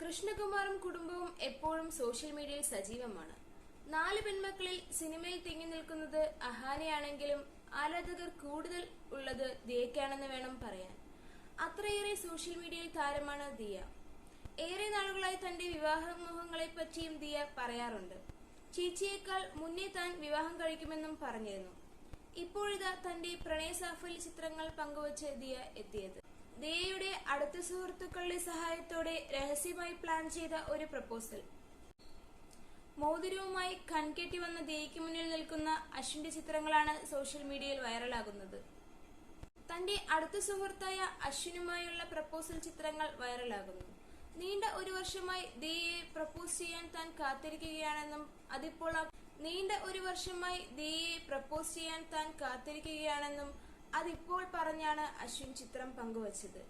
കൃഷ്ണകുമാറും കുടുംബവും എപ്പോഴും സോഷ്യൽ മീഡിയയിൽ സജീവമാണ്. നാല് പെൺമക്കളിൽ സിനിമയിൽ തിങ്ങി നിൽക്കുന്നത് അഹാനയാണെങ്കിലും ആരാധകർ കൂടുതൽ ഉള്ളത് ദിയയ്ക്കാണെന്ന് വേണം പറയാൻ. അത്രയേറെ സോഷ്യൽ മീഡിയയിൽ താരമാണ് ദിയ. ഏറെ നാളുകളായി തന്റെ വിവാഹമോഹങ്ങളെ പറ്റിയും ദിയ പറയാറുണ്ട്. ചേച്ചിയേക്കാൾ മുന്നേ താൻ വിവാഹം കഴിക്കുമെന്നും പറഞ്ഞിരുന്നു. ഇപ്പോഴിതാ തന്റെ പ്രണയ ചിത്രങ്ങൾ പങ്കുവച്ച് ദിയ എത്തിയത്. അടുത്ത സുഹൃത്തുക്കളുടെ സഹായത്തോടെ രഹസ്യമായി പ്ലാൻ ചെയ്ത ഒരു പ്രപ്പോസൽ മോതിരവുമായി കൺകെട്ടി വന്ന ദേവിക്ക് മുന്നിൽ നിൽക്കുന്ന അശ്വിന്റെ ചിത്രങ്ങളാണ് സോഷ്യൽ മീഡിയയിൽ വൈറലാകുന്നത് തന്റെ അടുത്ത സുഹൃത്തായ അശ്വിനുമായുള്ള പ്രപ്പോസൽ ചിത്രങ്ങൾ വൈറലാകുന്നു നീണ്ട ഒരു വർഷമായി ദേയെ പ്രപ്പോസ് ചെയ്യാൻ താൻ കാത്തിരിക്കുകയാണെന്നും അതിപ്പോൾ നീണ്ട ഒരു വർഷമായി ദേയെ പ്രപ്പോസ് ചെയ്യാൻ താൻ കാത്തിരിക്കുകയാണെന്നും അതിപ്പോൾ പറഞ്ഞാണ് അശ്വിൻ ചിത്രം പങ്കുവച്ചത്.